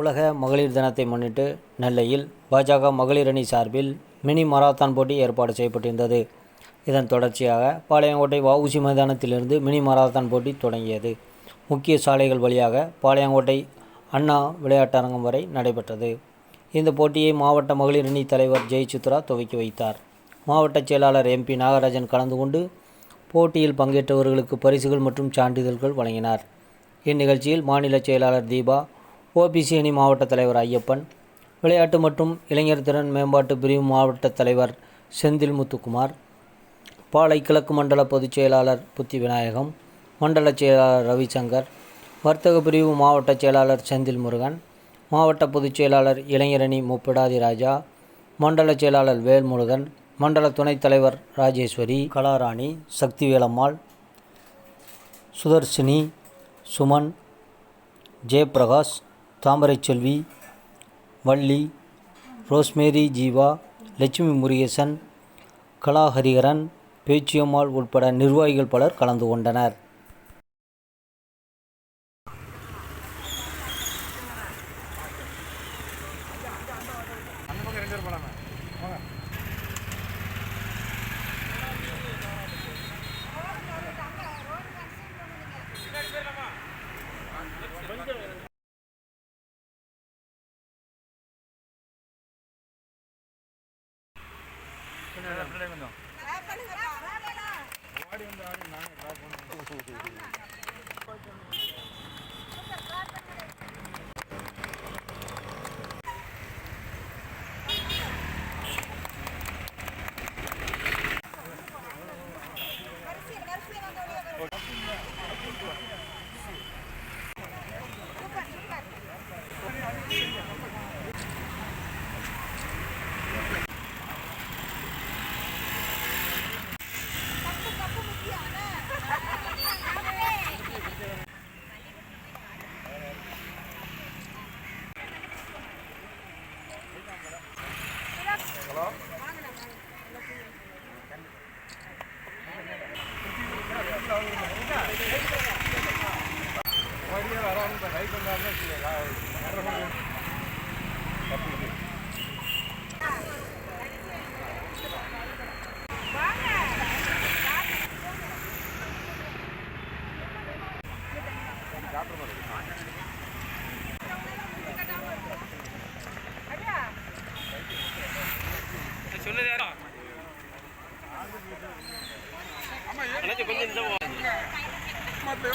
உலக மகளிர் தினத்தை முன்னிட்டு நெல்லையில் பாஜக மகளிர் அணி சார்பில் மினி மராத்தான் போட்டி ஏற்பாடு செய்யப்பட்டிருந்தது. இதன் தொடர்ச்சியாக பாளையங்கோட்டை வஉசி மைதானத்திலிருந்து மினி மராத்தான் போட்டி தொடங்கியது. முக்கிய சாலைகள் வழியாக பாளையங்கோட்டை அண்ணா விளையாட்டரங்கம் வரை நடைபெற்றது. இந்த போட்டியை மாவட்ட மகளிர் அணி தலைவர் ஜெய் சித்ரா துவக்கி வைத்தார். மாவட்ட செயலாளர் எம்பி நாகராஜன் கலந்து கொண்டு போட்டியில் பங்கேற்றவர்களுக்கு பரிசுகள் மற்றும் சான்றிதழ்கள் வழங்கினார். இந்நிகழ்ச்சியில் மாநில செயலாளர் தீபா ஓபிசி அணி மாவட்ட தலைவர் ஐயப்பன் விளையாட்டு மற்றும் இளைஞர் திறன் மேம்பாட்டு பிரிவு மாவட்ட தலைவர் செந்தில் முத்துக்குமார் பாலை கிழக்கு மண்டல பொதுச் செயலாளர் புத்தி விநாயகம் மண்டல செயலாளர் ரவிசங்கர் வர்த்தக பிரிவு மாவட்ட செயலாளர் செந்தில் முருகன் மாவட்ட பொதுச் செயலாளர் இளைஞரணி முப்பிடாதி ராஜா மண்டல செயலாளர் வேல்முருகன் மண்டல துணைத் தலைவர் ராஜேஸ்வரி கலாராணி சக்திவேலம்மாள் சுதர்ஷினி சுமன் ஜெயபிரகாஷ் தாமரைச்செல்வி வள்ளி ரோஸ்மேரி ஜீவா லட்சுமி முருகேசன் கலாஹரிகரன் பேச்சியம்மாள் உட்பட நிர்வாகிகள் பலர் கலந்து கொண்டனர். அந்த பக்கம் ரெண்டு பேர் கொஞ்சம் பின்னாடி கொஞ்சம் ஓடி வந்து ஆடி நாங்கள் ட்ராப் பண்ணுவோம் வழியே வராமல் இப்போ ரைட் வந்தாலும் தப்பு சொன்னதே அண்ணாச்சி இந்த ಮತ್ತೆ